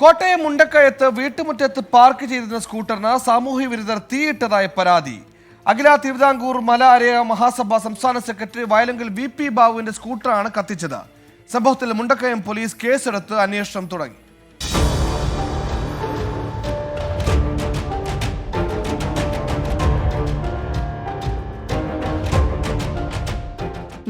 കോട്ടയം മുണ്ടക്കയത്ത് വീട്ടുമുറ്റത്ത് പാർക്ക് ചെയ്തിരുന്ന സ്കൂട്ടറിന് സാമൂഹ്യ വിരുദ്ധർ തീയിട്ടതായ പരാതി. അഖില തിരുവിതാംകൂർ മല അരയ മഹാസഭ സംസ്ഥാന സെക്രട്ടറി വയലങ്കിൽ വി പി ബാബുവിന്റെ സ്കൂട്ടറാണ് കത്തിച്ചത്. സംഭവത്തിൽ മുണ്ടക്കയം പോലീസ് കേസെടുത്ത് അന്വേഷണം തുടങ്ങി.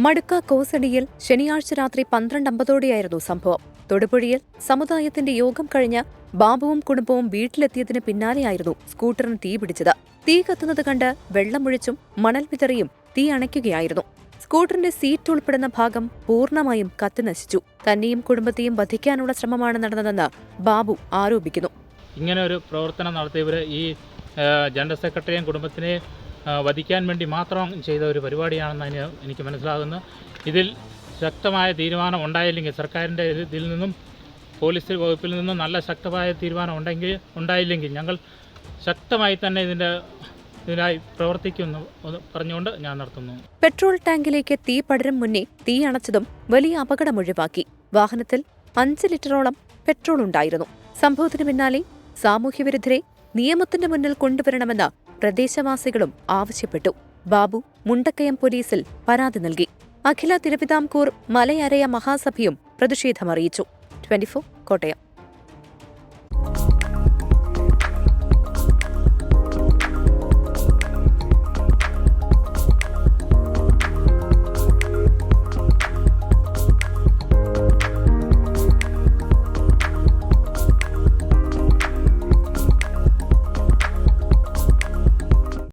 മടുക്ക കോസടിയിൽ ശനിയാഴ്ച രാത്രി പന്ത്രണ്ട് അമ്പതോടെയായിരുന്നു സംഭവം. തൊടുപുഴയിൽ സമുദായത്തിന്റെ യോഗം കഴിഞ്ഞ് ബാബുവും കുടുംബവും വീട്ടിലെത്തിയതിന് പിന്നാലെയായിരുന്നു സ്കൂട്ടറിന് തീ പിടിച്ചത്. തീ കത്തുന്നത് കണ്ട് വെള്ളമൊഴിച്ചും മണൽ വിതറിയും തീ അണയ്ക്കുകയായിരുന്നു. സ്കൂട്ടറിന്റെ സീറ്റ് ഉൾപ്പെടുന്ന ഭാഗം പൂർണമായും കത്തിനശിച്ചു തന്നെയും കുടുംബത്തെയും വധിക്കാനുള്ള ശ്രമമാണ് നടന്നതെന്ന് ബാബു ആരോപിക്കുന്നു. ഇങ്ങനെ ഒരു പ്രവർത്തനം നടത്തിയവർ ഈ ജനറൽ സെക്രട്ടറിയും കുടുംബത്തിനെ ആ, വധിക്കാൻ വേണ്ടി മാത്രം ചെയ്ത ഒരു പരിപാടിയാണെന്ന് എനിക്ക് മനസ്സിലാകുന്നു. ഇതിൽ ശക്തമായ തീരുമാനം ഉണ്ടായില്ലെങ്കിൽ സർക്കാരിന്റെ ഇതിൽ നിന്നും പോലീസ് വകുപ്പിൽ നിന്നും നല്ല ശക്തമായ തീരുമാനം ഉണ്ടെങ്കിൽ ഉണ്ടായില്ലെങ്കിൽ ഞങ്ങൾ ശക്തമായി തന്നെ ഇതിന്റെ ഇതിനായി പ്രവർത്തിക്കുമെന്ന് പറഞ്ഞുകൊണ്ട് ഞാൻ നടത്തുന്നു പെട്രോൾ ടാങ്കിലേക്ക് തീ പടരും മുന്നേ തീ അണച്ചതും വലിയ അപകടം ഒഴിവാക്കി. വാഹനത്തിൽ അഞ്ച് ലിറ്ററോളം പെട്രോൾ ഉണ്ടായിരുന്നു. സംഭവത്തിന് പിന്നാലെ സാമൂഹ്യവിരുദ്ധരെ നിയമത്തിന്റെ മുന്നിൽ കൊണ്ടുവരണമെന്ന് പ്രദേശവാസികളും ആവശ്യപ്പെട്ടു. ബാബു മുണ്ടക്കയം പോലീസിൽ പരാതി നൽകി. അഖില തിരുവിതാംകൂർ മലയരയ മഹാസഭയും പ്രതിഷേധമറിയിച്ചു ട്വന്റിഫോർ കോട്ടയം.